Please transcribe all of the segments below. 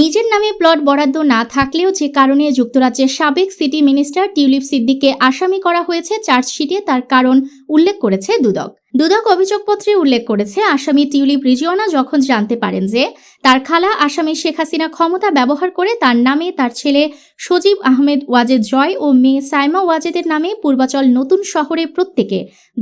নিজের নামে প্লট বরাদ্দ না থাকলেও যে কারণে যুক্তরাজ্যের সাবেক সিটি মিনিস্টার টিউলিপ সিদ্দিককে আসামি করা হয়েছে চার্জশিটে, তার কারণ উল্লেখ করেছে দুদক। দুদক অভিযোগপত্রে উল্লেখ করেছে, আসামি টিউলিপ রিজিওনা যখন জানতে পারেন যে তার খালা আসামি শেখ হাসিনা ক্ষমতা ব্যবহার করে তার নামে তার ছেলে সজীব আহমেদ ওয়াজেদ জয় ও মেয়ে সাইমা ওয়াজেদের নামে পূর্বাচল নতুন শহরে প্রত্যেকে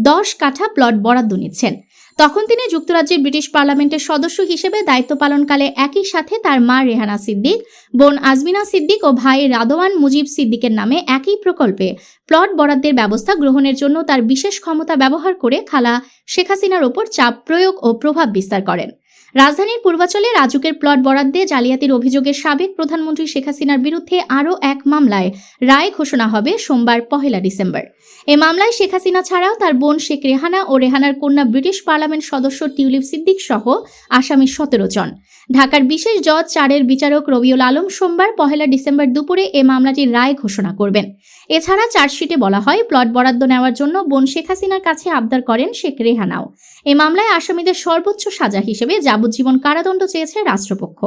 দশ কাঠা প্লট বরাদ্দ নিচ্ছেন। তখন তিনি যুক্তরাজ্যের ব্রিটিশ পার্লামেন্টের সদস্য হিসেবে দায়িত্ব পালনকালে একই সাথে তার মা রেহানা সিদ্দিক, বোন আজমিনা সিদ্দিক ও ভাই রাদওয়ান মুজিব সিদ্দিকের নামে একই প্রকল্পে প্লট বরাদ্দের ব্যবস্থা গ্রহণের জন্য তার বিশেষ ক্ষমতা ব্যবহার করে খালা শেখ হাসিনার ওপর চাপ প্রয়োগ ও প্রভাব বিস্তার করেন। রাজধানীর পূর্বাচলে রাজুকের প্লট বরাদ্দে জালিয়াতির অভিযোগে সাবেক প্রধানমন্ত্রী শেখ হাসিনার বিরুদ্ধে আরও এক মামলায় রায় ঘোষণা হবে সোমবার পহেলা ডিসেম্বর। এ মামলায় শেখ হাসিনা ছাড়াও তার বোন শেখ রেহানা ও রেহানার কন্যা ব্রিটিশ পার্লামেন্ট সদস্য টিউলিপ সিদ্দিক সহ আসামি সতেরো জন। ঢাকার বিশেষ জজ চারের বিচারক রবিউল আলম সোমবার পহেলা ডিসেম্বর দুপুরে এ মামলাটির রায় ঘোষণা করবেন। এছাড়া চার্জশিটে বলা হয়, প্লট বরাদ্দ নেওয়ার জন্য বোন শেখ হাসিনার কাছে আবদার করেন শেখ রেহানাও। এ মামলায় আসামিদের সর্বোচ্চ সাজা হিসেবে যাবজ্জীবন কারাদণ্ড চেয়েছে রাষ্ট্রপক্ষ।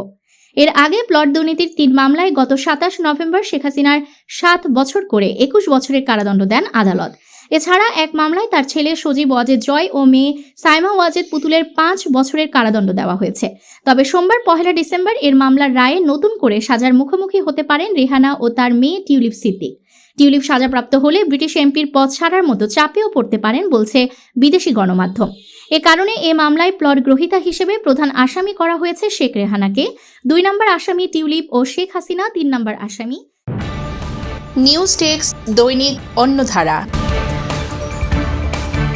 এর আগে প্লট দুর্নীতির তিন মামলায় গত সাতাশ নভেম্বর শেখ হাসিনার সাত বছর করে একুশ বছরের কারাদণ্ড দেন আদালত। এছাড়া এক মামলায় তার ছেলে সজীব ওয়াজেদ জয় ও মেয়ে সাইমা ওয়াজেদ পুতুলের পাঁচ বছরের কারাদণ্ড দেওয়া হয়েছে। তবে সোমবার পহেলা ডিসেম্বর এর মামলার রায়ে নতুন করে সাজার মুখোমুখি হতে পারেন রেহানা ও তার মেয়ে টিউলিপ সিদ্দিক। টিউলিপ সাজাপ্রাপ্ত হলে ব্রিটিশ এমপির পদ ছাড়ার মতো চাপেও পড়তে পারেন বলছে বিদেশি গণমাধ্যম। এ কারণে এ মামলায় প্লট গ্রহিতা হিসেবে প্রধান আসামি করা হয়েছে শেখ রেহানাকে। দুই নম্বর আসামি টিউলিপ ও শেখ হাসিনা, তিন নম্বর আসামি। নিউজ টেক্স দৈনিক অন্যধারা